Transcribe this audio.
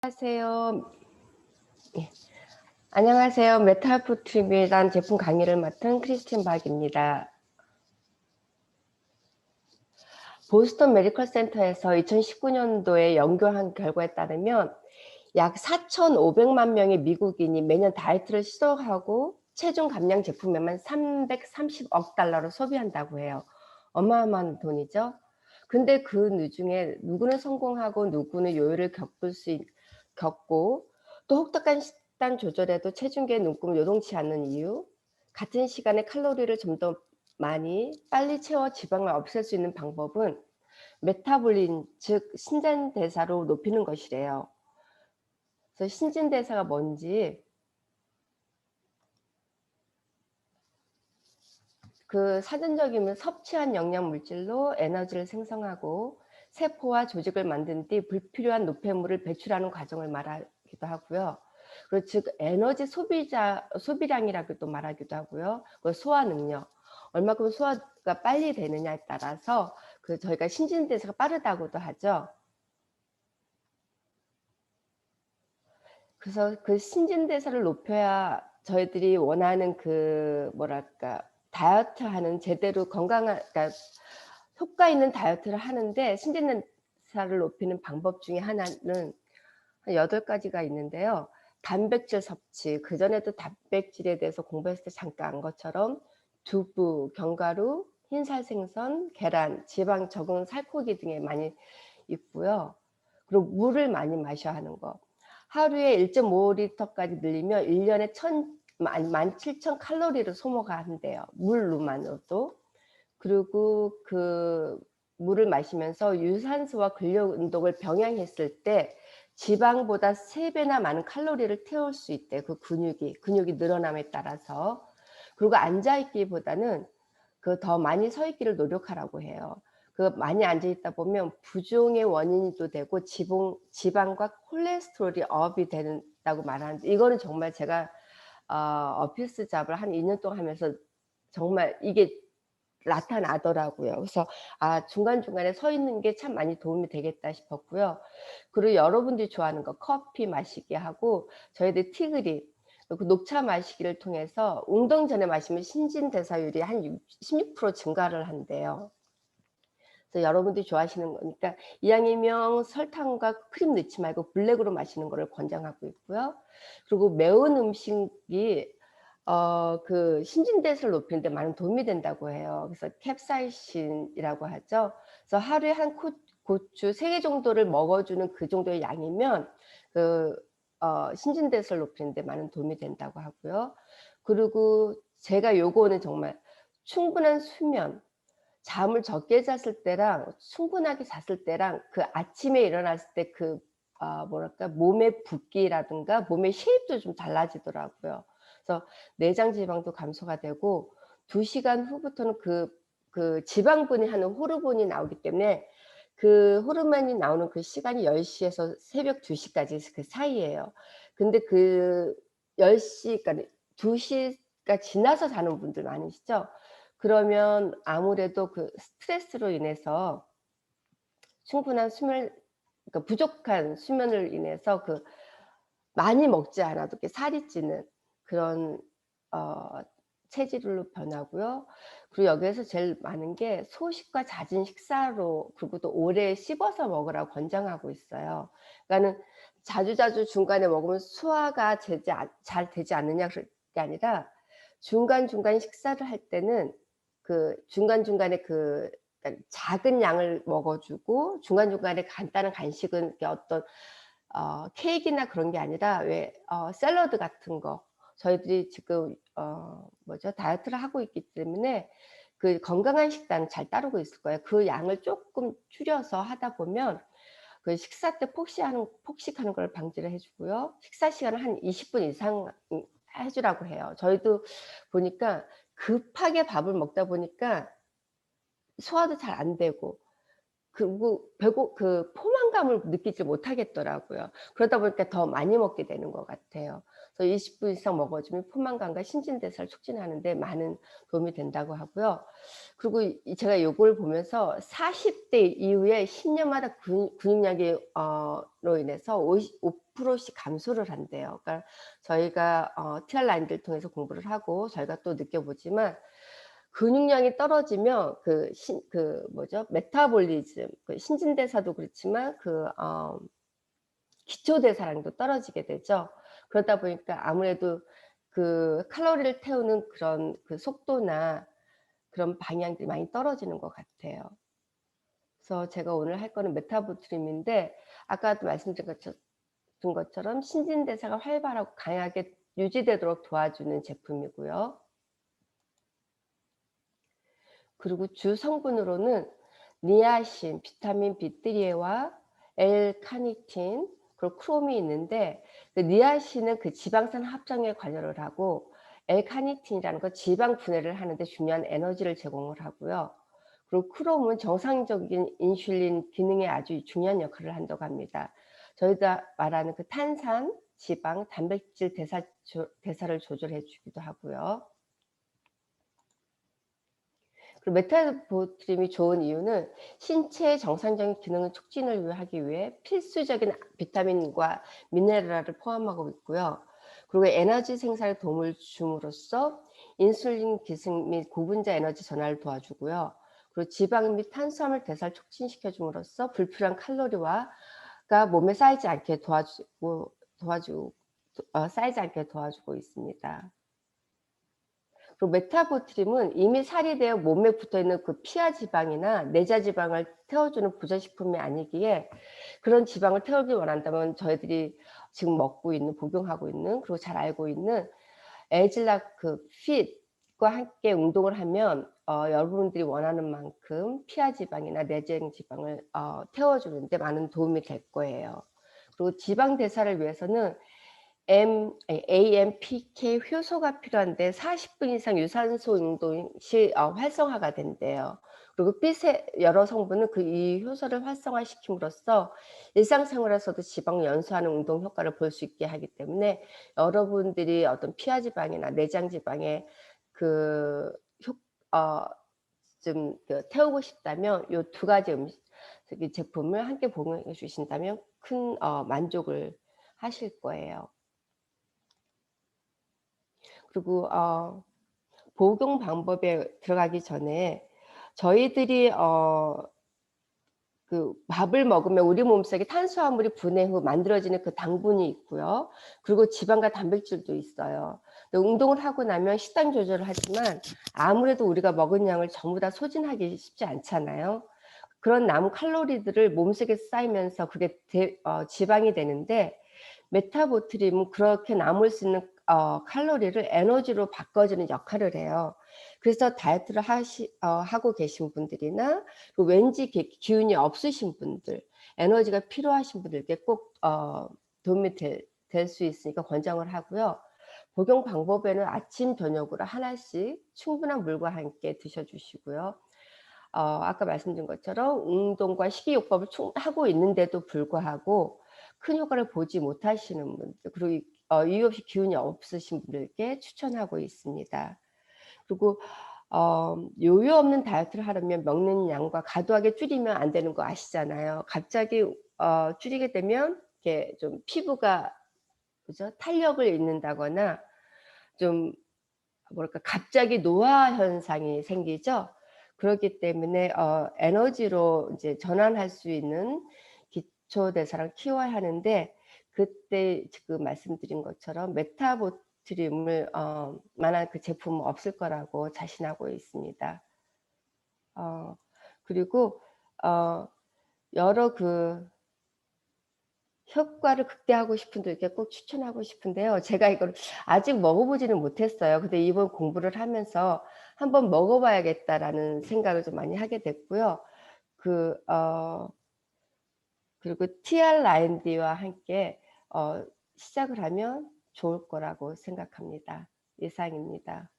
안녕하세요. 예. 안녕하세요. 메탈포트립이란 제품 강의를 맡은 크리스틴 박입니다. 보스턴 메디컬 센터에서 2019년도에 연구한 결과에 따르면 약 4,500만 명의 미국인이 매년 다이어트를 시도하고 체중 감량 제품에만 330억 달러를 소비한다고 해요. 어마어마한 돈이죠. 근데 그 중에 누구는 성공하고 누구는 요요를 겪을 수 있, 겪고 또 혹독한 식단 조절에도 체중계의 눈금을 요동치 않는 이유 같은 시간에 칼로리를 좀 더 많이 빨리 채워 지방을 없앨 수 있는 방법은 메타볼린 즉 신진대사로 높이는 것이래요. 그래서 신진대사가 뭔지 그 사전적이면 섭취한 영양 물질로 에너지를 생성하고 세포와 조직을 만든 뒤 불필요한 노폐물을 배출하는 과정을 말하기도 하고요. 그리고 즉 에너지 소비자 소비량이라고도 말하기도 하고요. 그 소화 능력 얼마큼 소화가 빨리 되느냐에 따라서 그 저희가 신진대사가 빠르다고도 하죠. 그래서 그 신진대사를 높여야 저희들이 원하는 그 뭐랄까 다이어트 하는 제대로 건강한 그러니까 효과 있는 다이어트를 하는데 신진대사를 높이는 방법 중에 하나는 한 여덟 가지가 있는데요. 단백질 섭취, 그전에도 단백질에 대해서 공부했을 때 잠깐 한 것처럼 두부, 견과류, 흰살 생선, 계란, 지방 적은 살코기 등에 많이 있고요. 그리고 물을 많이 마셔야 하는 거. 하루에 1.5리터까지 늘리면 1년에 1 17,000 칼로리를 소모가 한대요. 물로만으로도. 그리고 그 물을 마시면서 유산소와 근력 운동을 병행했을 때 지방보다 3배나 많은 칼로리를 태울 수 있대. 그 근육이 근육이 늘어남에 따라서. 그리고 앉아 있기보다는 그 더 많이 서 있기를 노력하라고 해요. 그 많이 앉아 있다 보면 부종의 원인도 되고 지방 지방과 콜레스테롤이 업이 된다고 말하는데 이거는 정말 제가 어, 어피스 잡을 한 2년 동안 하면서 정말 이게 나타나더라고요. 그래서 아 중간중간에 서 있는 게 참 많이 도움이 되겠다 싶었고요. 그리고 여러분들이 좋아하는 거 커피 마시기 하고 저희들 티그리 그 녹차 마시기를 통해서 운동 전에 마시면 신진대사율이 한 16% 증가를 한대요. 그래서 여러분들이 좋아하시는 거니까 이왕이면 설탕과 크림 넣지 말고 블랙으로 마시는 거를 권장하고 있고요. 그리고 매운 음식이 어, 그 신진대사를 높이는 데 많은 도움이 된다고 해요. 그래서 캡사이신이라고 하죠. 그래서 하루에 한 코, 고추 3개 정도를 먹어주는 그 정도의 양이면 그 어, 신진대사를 높이는 데 많은 도움이 된다고 하고요. 그리고 제가 요거는 정말 충분한 수면, 잠을 적게 잤을 때랑 충분하게 잤을 때랑 그 아침에 일어났을 때그 어, 뭐랄까 몸의 붓기라든가 몸의 쉐입도 좀 달라지더라고요. 그래서 내장 지방도 감소가 되고 2시간 후부터는 그, 그 지방분이 하는 호르몬이 나오기 때문에 그 호르몬이 나오는 그 시간이 10시에서 새벽 2시까지 그 사이에요. 근데 그 10시, 그러니까 2시가 지나서 자는 분들 많으시죠? 그러면 아무래도 그 스트레스로 인해서 충분한 수면, 그러니까 부족한 수면을 인해서 그 많이 먹지 않아도 살이 찌는 그런 어, 체질로 변하고요. 그리고 여기에서 제일 많은 게 소식과 잦은 식사로 그리고 또 오래 씹어서 먹으라고 권장하고 있어요. 그러니까는 자주자주 중간에 먹으면 소화가 되지, 잘 되지 않느냐 그게 아니라 중간중간 식사를 할 때는 그 중간중간에 그 그러니까 작은 양을 먹어주고 중간중간에 간단한 간식은 어떤 어, 케이크나 그런 게 아니라 왜 어, 샐러드 같은 거 저희들이 지금 어, 뭐죠 다이어트를 하고 있기 때문에 그 건강한 식단을 잘 따르고 있을 거예요. 그 양을 조금 줄여서 하다 보면 그 식사 때 폭식하는 폭식하는 걸 방지를 해주고요. 식사 시간을 한 20분 이상 해주라고 해요. 저희도 보니까 급하게 밥을 먹다 보니까 소화도 잘 안 되고 그리고 배고 그 포만감을 느끼지 못하겠더라고요. 그러다 보니까 더 많이 먹게 되는 것 같아요. 그래서 20분 이상 먹어 주면 포만감과 신진대사를 促진하는 데 많은 도움이 된다고 하고요. 그리고 이 제가 요걸 보면서 40대 이후에 10 년마다 근육 근육량이 어로 인해서 55%씩 감소를 한대요. 그러니까 저희가 어 TR 라인들을 통해서 공부를 하고 저희가 또 느껴보지만 근육량이 떨어지면 그 신 그 뭐죠? 메타볼리즘 그 신진대사도 그렇지만 그 어 기초대사량도 떨어지게 되죠. 그러다 보니까 아무래도 그 칼로리를 태우는 그런 그 속도나 그런 방향들이 많이 떨어지는 것 같아요. 그래서 제가 오늘 할 거는 메타보트림인데 아까도 말씀드린 것처럼 신진대사가 활발하고 강하게 유지되도록 도와주는 제품이고요. 그리고 주 성분으로는 니아신, 비타민 B3와 L-카니틴 그리고 크롬이 있는데 그 니아신은 그 지방산 합성에 관여를 하고 L-카니틴이라는 건 지방 분해를 하는 데 중요한 에너지를 제공을 하고요. 그리고 크롬은 정상적인 인슐린 기능에 아주 중요한 역할을 한다고 합니다. 저희가 말하는 그 탄산, 지방, 단백질 대사 조 대사를 조절해 주기도 하고요. 그리고 메타보트림이 좋은 이유는 신체의 정상적인 기능을 촉진을 하기 위해 필수적인 비타민과 미네랄을 포함하고 있고요. 그리고 에너지 생산에 도움을 줌으로써 인슐린 기승 및 고분자 에너지 전환을 도와주고요. 그리고 지방 및 탄수화물 대사를 촉진시켜 줌으로써 불필요한 칼로리와가 몸에 쌓이지 않게 도와주고 도와주 어, 쌓이지 않게 도와주고 있습니다. 그리고 메타보트림은 이미 살이 되어 몸에 붙어 있는 그 피하 지방이나 내자 지방을 태워주는 부자식품이 아니기에 그런 지방을 태우길 원한다면 저희들이 지금 먹고 있는 복용하고 있는 그리고 잘 알고 있는 에질락 그 핏과 함께 운동을 하면 어, 여러분들이 원하는 만큼 피하 지방이나 내장 지방을 어, 태워주는데 많은 도움이 될 거예요. 그리고 지방 대사를 위해서는 M, AMPK 효소가 필요한데 40분 이상 유산소 운동 시 어, 활성화가 된대요. 그리고 빛의 여러 성분은 그 이 효소를 활성화시킴으로써 일상생활에서도 지방을 연소하는 운동 효과를 볼 수 있게 하기 때문에 여러분들이 어떤 피하 지방이나 내장 지방에 그 효, 어, 좀그 태우고 싶다면 요두 가지 음식 제품을 함께 복용해 주신다면 큰 어, 만족을 하실 거예요. 그리고 어 복용 방법에 들어가기 전에 저희들이 어 그 밥을 먹으면 우리 몸속에 탄수화물이 분해 후 만들어지는 그 당분이 있고요. 그리고 지방과 단백질도 있어요. 운동을 하고 나면 식단 조절을 하지만 아무래도 우리가 먹은 양을 전부 다 소진하기 쉽지 않잖아요. 그런 남은 칼로리들을 몸속에 쌓이면서 그게 대, 어, 지방이 되는데 메타보트림은 그렇게 남을 수 있는 어, 칼로리를 에너지로 바꿔주는 역할을 해요. 그래서 다이어트를 하시, 어, 하고 계신 분들이나 왠지 기운이 없으신 분들, 에너지가 필요하신 분들께 꼭 어, 도움이 될 수 있으니까 권장을 하고요. 복용 방법에는 아침, 저녁으로 하나씩 충분한 물과 함께 드셔주시고요. 어, 아까 말씀드린 것처럼 운동과 식이요법을 하고 있는데도 불구하고 큰 효과를 보지 못하시는 분들 그리고 어, 이유 없이 기운이 없으신 분들께 추천하고 있습니다. 그리고 어, 요요 없는 다이어트를 하려면 먹는 양과 과도하게 줄이면 안 되는 거 아시잖아요. 갑자기 어, 줄이게 되면 이렇게 좀 피부가 그죠? 탄력을 잃는다거나 좀 뭐랄까 갑자기 노화 현상이 생기죠. 그렇기 때문에 어, 에너지로 이제 전환할 수 있는 기초 대사를 키워야 하는데 그때 지금 말씀드린 것처럼 메타보트림을 어, 만한 그 제품은 없을 거라고 자신하고 있습니다. 어, 그리고 어, 여러 그 효과를 극대화하고 싶은 분들께 꼭 추천하고 싶은데요. 제가 이걸 아직 먹어보지는 못했어요. 근데 이번 공부를 하면서 한번 먹어봐야겠다라는 생각을 좀 많이 하게 됐고요. 그, 어, 그리고 TR9D와 함께 어, 시작을 하면 좋을 거라고 생각합니다. 이상입니다.